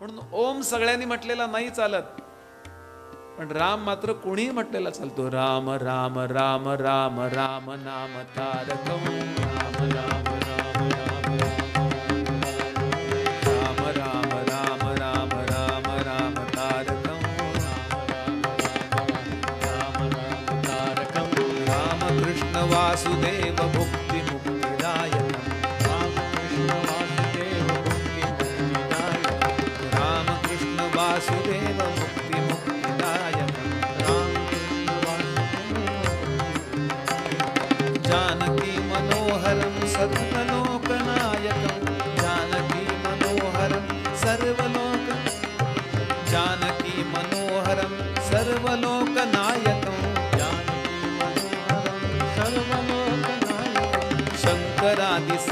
म्हणून ओम सगळ्यांनी म्हटलेला नाही चालत पण राम मात्र कोणीही म्हटलेला चालतो राम राम राम राम राम नाम तारक राम राम वासुदेव भुक्त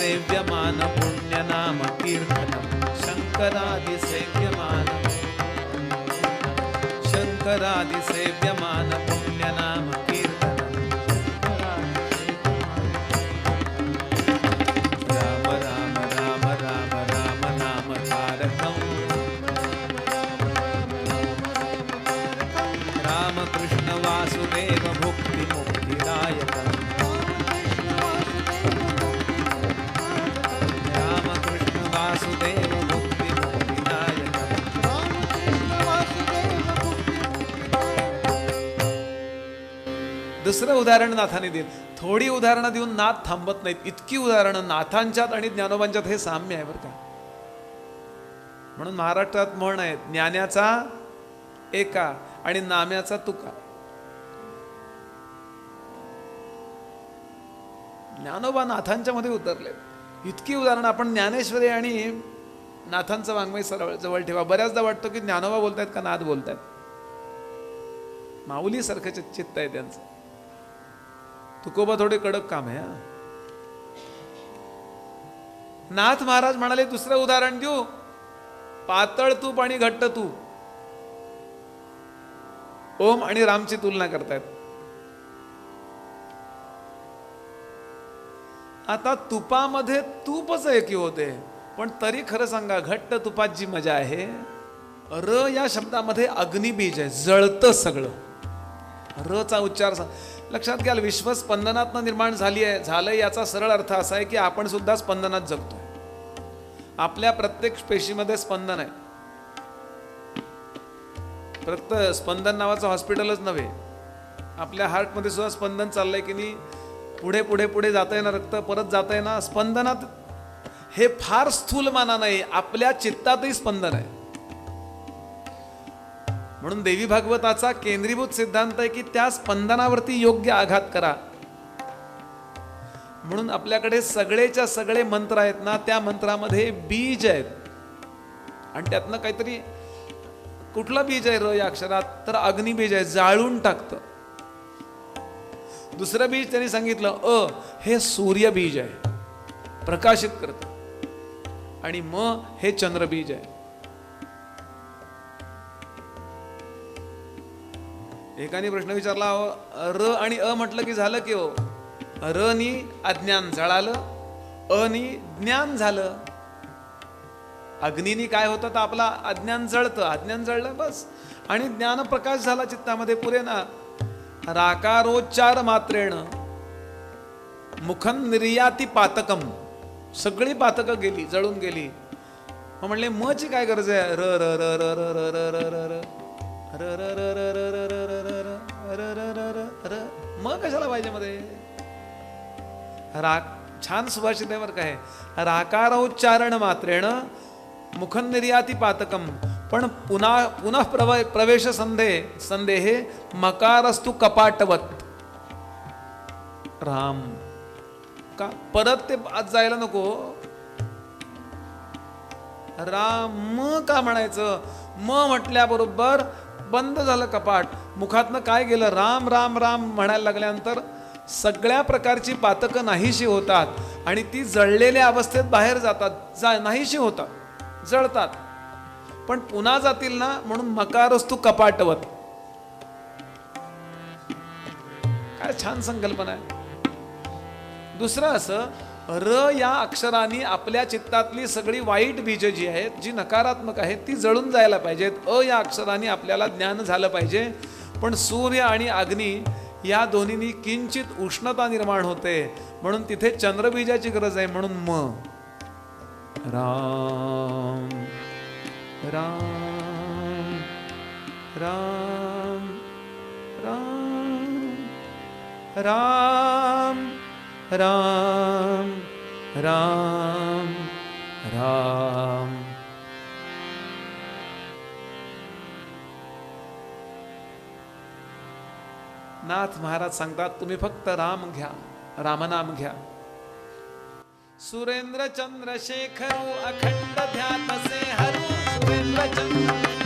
शङ्करादिसेव्यमान पुण्यनाम कीर्तनं शङ्करादिसेव्यमान। शङ्करादिसेव्यमान पुण्यनाम कीर्तनं राम राम राम राम राम नाम तारकम्। रामकृष्ण दुसरं उदाहरण नाथाने देईल थोडी उदाहरणं देऊन नाथ थांबत नाहीत. इतकी उदाहरणं नाथांच्यात आणि ज्ञानोबांच्यात हे साम्य आहे बरं का. म्हणून महाराष्ट्रात म्हण आहे ज्ञानाचा एका आणि नाम्याचा तुका. ज्ञानोबा नाथांच्या मध्ये उतरले. इतकी उदाहरणं आपण ज्ञानेश्वरी आणि नाथांचं वाङ्मय सरळ जवळ ठेवा. बऱ्याचदा वाटतो की ज्ञानोबा बोलतायत का नाथ बोलतायत? माऊली सारखं चित्त आहे त्यांचं. तुकोबा थोडे कडक काम आहे नाथ महाराज म्हणाले दुसरं उदाहरण देऊ. पातळ तूप आणि घट्ट तूप. ओम आणि रामची तुलना करतायत. आता तुपामध्ये तूपच एकी होते पण तरी खरं सांगा घट्ट तुपात जी मजा आहे र या शब्दामध्ये अग्निबीज आहे जळतं सगळं. र चा उच्चार सांग लक्षात घ्याल विश्व स्पंदनातनं निर्माण झाली आहे झालं याचा सरळ अर्थ असा आहे की आपण सुद्धा स्पंदनात जगतो. आपल्या प्रत्येक पेशीमध्ये स्पंदन आहे. फक्त स्पंदन नावाचं हॉस्पिटलच नव्हे. आपल्या हार्टमध्ये सुद्धा स्पंदन चाललंय की नाही पुढे पुढे पुढे जात आहे ना रक्त परत जात आहे ना स्पंदनात हे फार स्थूल माना नाही आपल्या चित्तातही स्पंदन आहे. म्हणून देवी भागवताचा केंद्रीभूत सिद्धांत आहे की त्या स्पंदनावरती योग्य आघात करा. म्हणून आपल्याकडे सगळेच्या सगळे मंत्र आहेत ना त्या मंत्रामध्ये बीज आहेत. आणि त्यातनं काहीतरी कुठलं बीज आहे र या अक्षरात? तर अग्निबीज आहे जाळून टाकतं. दुसरं बीज त्यांनी सांगितलं अ हे सूर्यबीज आहे प्रकाशित करतं. आणि म हे चंद्रबीज आहे. एकाने प्रश्न विचारला अहो, र आणि अ म्हटलं की झालं की हो र नी अज्ञान जळालं अ नी ज्ञान झालं अग्निनी काय होतं तर आपला अज्ञान जळतं अज्ञान जळलं बस आणि ज्ञान प्रकाश झाला चित्तामध्ये पुरे ना राकारोच्चार मात्रेण मुखन निर्याती पातकम सगळी पातकं गेली जळून गेली मग म्हणले मची काय गरज आहे र र र र र र र र र मग कशाला पाहिजे मध्ये राग छान सुभाषित आहे बरं काय राकारोच्चारण मात्रेण मुखनिर्याती पातकम पण पुन्हा पुनः प्रव प्रवेश संधे संदेह मकारस्तु कपाटवत राम का परत ते आज जायला नको राम का म्हणायचं म म्हटल्याबरोबर बंद झालं कपाट. मुखातनं काय गेलं? राम राम राम म्हणायला लागल्यानंतर सगळ्या प्रकारची पातकं नाहीशी होतात आणि ती जळलेल्या अवस्थेत बाहेर जातात. जा नाहीशी होतात. जळतात. पण पुन्हा जातील ना म्हणून मकारस्तू कपाटवत. काय छान संकल्पना आहे. दुसरं असं र या अक्षराने आपल्या चित्तातली सगळी वाईट बीज जी आहेत जी नकारात्मक आहेत ती जळून जायला पाहिजेत. अ या अक्षराने आपल्याला ज्ञान झालं पाहिजे. पण सूर्य आणि अग्नी या दोन्हीनी किंचित उष्णता निर्माण होते. म्हणून तिथे चंद्रबीजाची गरज आहे. म्हणून म. राम राम राम राम राम. राम राम राम। नाथ महाराज सांगतात तुम्ही फक्त राम घ्या रामनाम घ्या. सुरेंद्र चंद्रशेखर अखंड ध्यान से हरू। सुरेंद्र चंद्र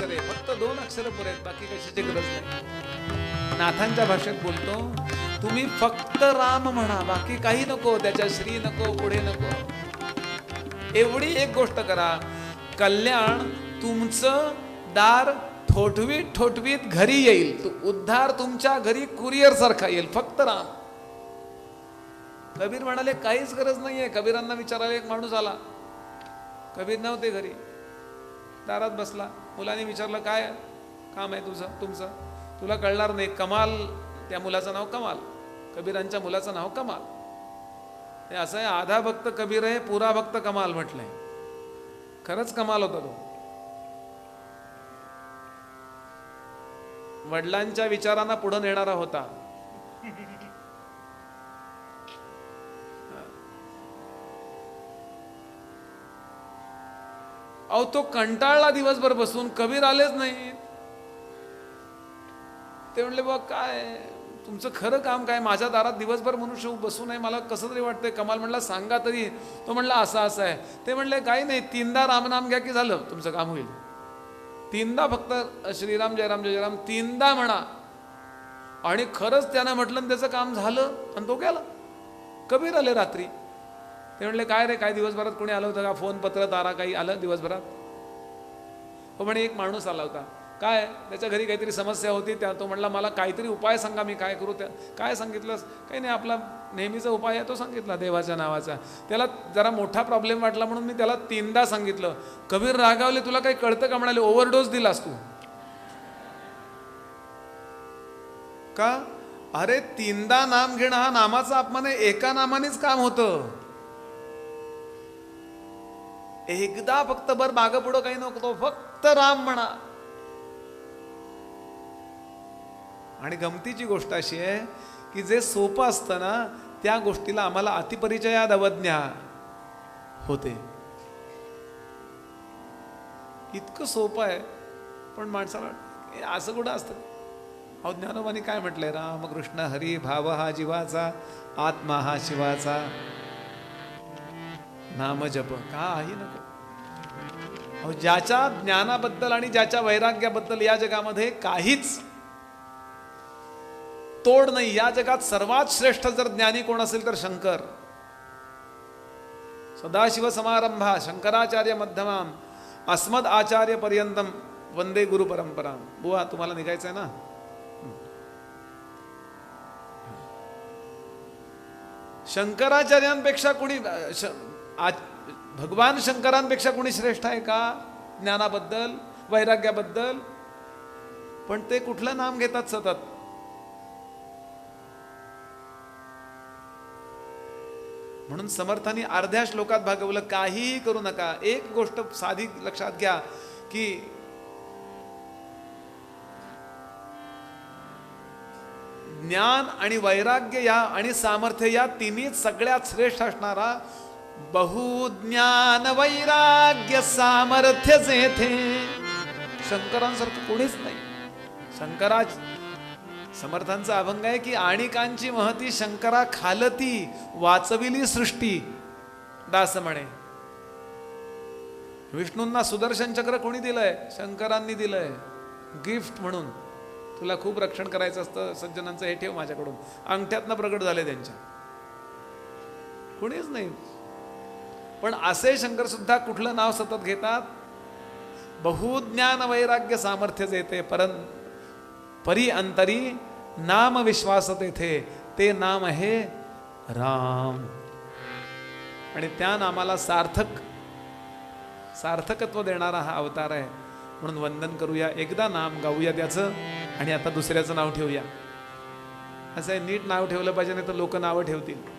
अक्षर आहे फक्त दोन अक्षर पुरे आहेत बाकी कशाची गरज नाही. नाथांच्या भाषेत बोलतो तुम्ही फक्त राम म्हणा बाकी काही नको त्याच्या श्री नको पुढे नको. एवढी एक गोष्ट करा कल्याण तुमचं दार ठोठवीत ठोठवीत घरी येईल. उद्धार तुमच्या घरी कुरिअर सारखा येईल फक्त राम. कबीर म्हणाले काहीच गरज नाहीये. कबीरांना विचारायला एक माणूस आला. कबीर नव्हते घरी. दारात बसला. मुलाने विचारलं काय काम आहे तुझं तुमचं? तुला कळणार नाही कमाल त्या मुलाचं नाव कमाल. कबीरांच्या मुलाचं नाव कमाल. हे असं आहे आधा भक्त कबीर आहे पुरा भक्त कमाल म्हटलंय खरंच कमाल होता तो. वडिलांच्या विचारांना पुढे नेणारा होता. अहो तो कंटाळला दिवसभर बसून कबीर आलेच नाही ते म्हणले बा काय? तुमचं खरं काम काय? माझ्या दारात दिवसभर मनुष्य बसू नये मला कसं तरी वाटतंय? कमाल म्हणला सांगा तरी. तो म्हणला असं असं आहे. ते म्हणले काही नाही तीनदा रामनाम घ्या की झालं तुमचं काम होईल. तीनदा फक्त श्रीराम जयराम जय जयराम तीनदा म्हणा. आणि खरंच त्यानं म्हटलं आणि त्याचं काम झालं आणि तो गेला. कबीर आले रात्री. ते म्हणले काय रे काय दिवसभरात कोणी आलं होतं का? फोन पत्र तारा काही आलं दिवसभरात? हो म्हणे एक माणूस आला होता. काय? त्याच्या घरी काहीतरी समस्या होती त्या. तो म्हणला मला काहीतरी उपाय सांगा मी काय करू? त्या काय सांगितलंस? काही नाही आपला नेहमीचा उपाय आहे तो सांगितला देवाच्या नावाचा. त्याला जरा मोठा प्रॉब्लेम वाटला म्हणून मी त्याला तीनदा सांगितलं. कबीर रागावले तुला काही कळतं का? म्हणाले ओव्हरडोस दिलास तू. का? अरे तीनदा नाम घेणं हा नामाचा अपमान आहे एका नामानेच काम होतं. एकदा फक्त बर मागं पुढं काही नको फक्त राम म्हणा. आणि गमतीची गोष्ट अशी आहे की जे सोपं असतं ना त्या गोष्टीला आम्हाला अतिपरिचयात अवज्ञा होते. इतकं सोपं आहे पण माणसाला असं कुठं असतं? अहो ज्ञानोबानी काय म्हटलंय? रामकृष्ण हरी भाव हा जीवाचा आत्मा हा शिवाचा. नाम जप. काही नको. ज्याच्या ज्ञानाबद्दल आणि ज्याच्या वैराग्याबद्दल या जगामध्ये काहीच तोड नाही. या जगात सर्वात श्रेष्ठ जर ज्ञानी कोण असेल तर शंकर. सदाशिव समारंभा शंकराचार्य मध्यमाम अस्मद आचार्य पर्यंतम वंदे गुरु परंपरा बुवा तुम्हाला निघायचंय ना? शंकराचार्यांपेक्षा कुणी श- भगवान शंकरांपेक्षा कुणी श्रेष्ठ आहे का? ज्ञानाबद्दल वैराग्याबद्दल? पण ते कुठलं नाम घेतात सतत? म्हणून समर्थांनी अर्ध्या श्लोकात भागवलं काहीही करू नका. एक गोष्ट साधी लक्षात घ्या की ज्ञान आणि वैराग्य या आणि सामर्थ्य या तिन्ही सगळ्यात श्रेष्ठ असणारा बहुज्ञान वैराग्य सामर्थ्य जेथे. शंकरांसारखं कोणीच नाही. शंकरा समर्थांचा अभंग आहे की आणिकांची महती शंकरा खालती वाचविली सृष्टी. दास म्हणे विष्णूंना सुदर्शन चक्र कोणी दिलंय? शंकरांनी दिलंय. गिफ्ट म्हणून. तुला खूप रक्षण करायचं असतं सज्जनांचं हे ठेव माझ्याकडून. अंगठ्यातनं प्रगट झाले त्यांच्या. कोणीच नाही. पण असे शंकरसुद्धा कुठलं नाव सतत घेतात? बहुज्ञान वैराग्य सामर्थ्य जेथे परं परी अंतरी नाम विश्वास तेथे ते नाम आहे राम. आणि त्या नामाला सार्थक सार्थकत्व देणारा हा अवतार आहे. म्हणून वंदन करूया एकदा नाम गाऊया त्याचं आणि आता दुसऱ्याचं नाव ठेवूया. असं नीट नाव ठेवलं पाहिजे नाही तर लोक नावं ठेवतील.